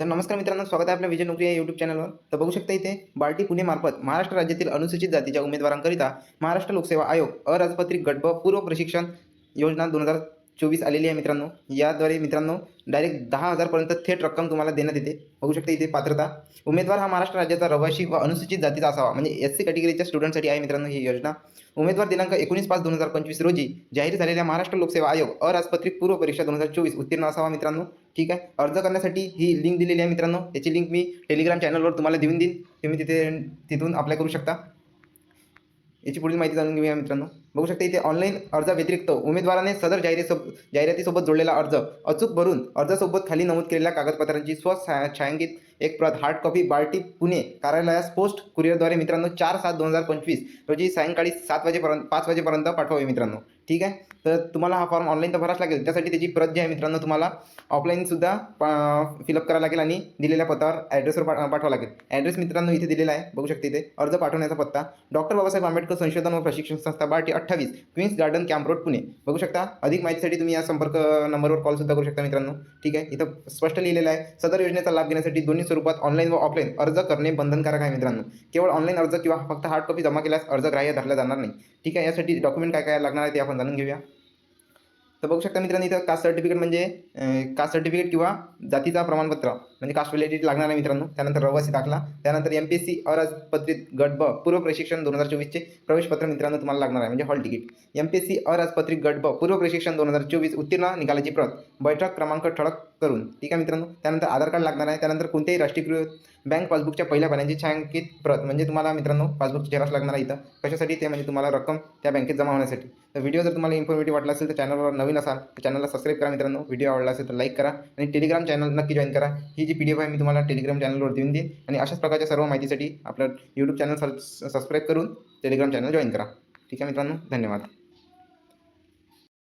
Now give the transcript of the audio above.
तर नमस्कार मित्रांनो स्वागत आहे आपल्या विजय नोकरी या यूट्यूब चॅनलवर तर बघू शकता इथे बार्टी पुणे मार्फत महाराष्ट्र राज्यातील अनुसूचित जातीच्या उमेदवारांकरिता महाराष्ट्र लोकसेवा आयोग अराजपत्रित गट ब पूर्व प्रशिक्षण योजना दोन हजार चोवीस आलेली आहे मित्रांनो. याद्वारे मित्रांनो डायरेक्ट दहा हजारपर्यंत थेट रक्कम तुम्हाला देण्यात येते. बघू शकता इथे पात्रता. उमेदवार हा महाराष्ट्र राज्याचा रहिवासी व अनुसूचित जातीचा असावा. म्हणजे एस सी कॅटेगरीच्या स्टुडंटसाठी आहे मित्रांनो ही योजना. उमेदवार दिनांक एकोणीस पाच दोन हजार पंचवीस रोजी जाहीर झालेल्या महाराष्ट्र लोकसेवा आयोग अराजपत्रित पूर्व परीक्षा दोन हजार चोवीस उत्तीर्ण असावा मित्रांनो. ठीक आहे? अर्ज करण्यासाठी ही लिंक दिलेली आहे मित्रांनो. याची लिंक मी टेलिग्राम चॅनलवर तुम्हाला देऊन देईन. तुम्ही तिथे तिथून अप्लाय करू शकता. याची पुढील माहिती जाणून घेऊया मित्रांनो. बघू शकता इथे ऑनलाईन अर्जाव्यतिरिक्त उमेदवाराने सदर जाहिरातीसोब जाहिरातीसोबत जोडलेला अर्ज अचूक भरून अर्जासोबत खाली नमूद केलेल्या कागदपत्रांची स्व एक प्रत हार्ड कॉपी बार्टी पुणे कार्यालयास पोस्ट कुरिअरद्वारे मित्रांनो चार सात दोन हजार पंचवीस रोजी सायंकाळी सात वाजेपर्यंत पाच वाजेपर्यंत पाठवावे मित्रांनो. ठीक आहे? तर तुम्हाला हा फॉर्म ऑनलाईन तर भरावाच लागेल. त्यासाठी त्याची प्रत जी आहे मित्रांनो तुम्हाला ऑफलाईनसुद्धा फिलअप करावं लागेल आणि दिलेल्या पत्तावर ॲड्रेसवर पाठ पाठवावं लागेल. ॲड्रेस मित्रांनो इथे दिलेला आहे. बघू शकते इथे अर्ज पाठवण्याचा पत्ता. डॉक्टर बाबासाहेब आंबेडकर संशोधन व प्रशिक्षण संस्था बार्टी अठ्ठावीस Queens Garden Camp Road Pune. बघू शकता अधिक माहितीसाठी तुम्ही या संपर्क नंबरवर कॉलसुद्धा करू शकता मित्रांनो. ठीक आहे? इथं स्पष्ट लिहिलेलं आहे सदर योजनेचा लाभ घेण्यासाठी दोन्ही स्वरूपात ऑनलाईन व ऑफलाईन अर्ज करणे बंधनकारक आहे मित्रांनो. केवळ ऑनलाईन अर्ज किंवा फक्त हार्ड कॉपी जमा केल्यास अर्ज ग्राह्य धरला जाणार नाही. ठीक आहे? यासाठी डॉक्युमेंट काय काय लागणार आहे ते आपण जाणून घेऊया. तर बघू शकता मित्रांनो इथं कास्ट सर्टिफिकेट म्हणजे कास्ट सर्टिफिकेट किंवा जातीचा प्रमाणपत्र म्हणजे कास्ट रिलेटेड लागणार आहे मित्रांनो त्यानंतर रहिवासी दाखला त्यानंतर एम पी एस सी अराजपत्रित गट ब पूर्व प्रशिक्षण दोन हजार चोवीसचे प्रवेशपत्र मित्रांनो तुम्हाला लागणार आहे म्हणजे hall ticket. M P S C अराजपत्रित गट ब पूर्व प्रशिक्षण दोन हजार चोवीस उत्तीर्ण निकालाची प्रत बैठक क्रमांक ठळक करून. ठीक आहे मित्रांनो? त्यानंतर आधार कार्ड लागणार आहे. त्यानंतर कोणत्याही राष्ट्रीयकृत बँक पासबुकच्या पहिल्या पाण्याची छायांकित प्रत म्हणजे तुम्हाला मित्रांनो पासबुकची झेरॉक्स लागणार आहे इथं. कशासाठी? ते म्हणजे तुम्हाला रक्कम त्या बँकेत जमा होण्यासाठी. तर व्हिडिओ जर तुम्हाला इन्फॉर्मेटिव्ह वाटला असेल तर चॅनलवर नवीन असाल तर चॅनलला सबस्क्राईब करा मित्रांनो. व्हिडिओ आवडला असेल तर लाईक करा आणि टेलिग्राम चॅनल नक्की जॉईन करा. ही जी पी डी एफ आहे मी तुम्हाला टेलिग्राम चॅनलवर देऊन देईन. आणि अशाच प्रकारच्या सर्व माहितीसाठी आपलं यूट्यूब चॅनल सबस्क्राईब करून टेलिग्राम चॅनल जॉईन करा. ठीक आहे मित्रांनो? धन्यवाद.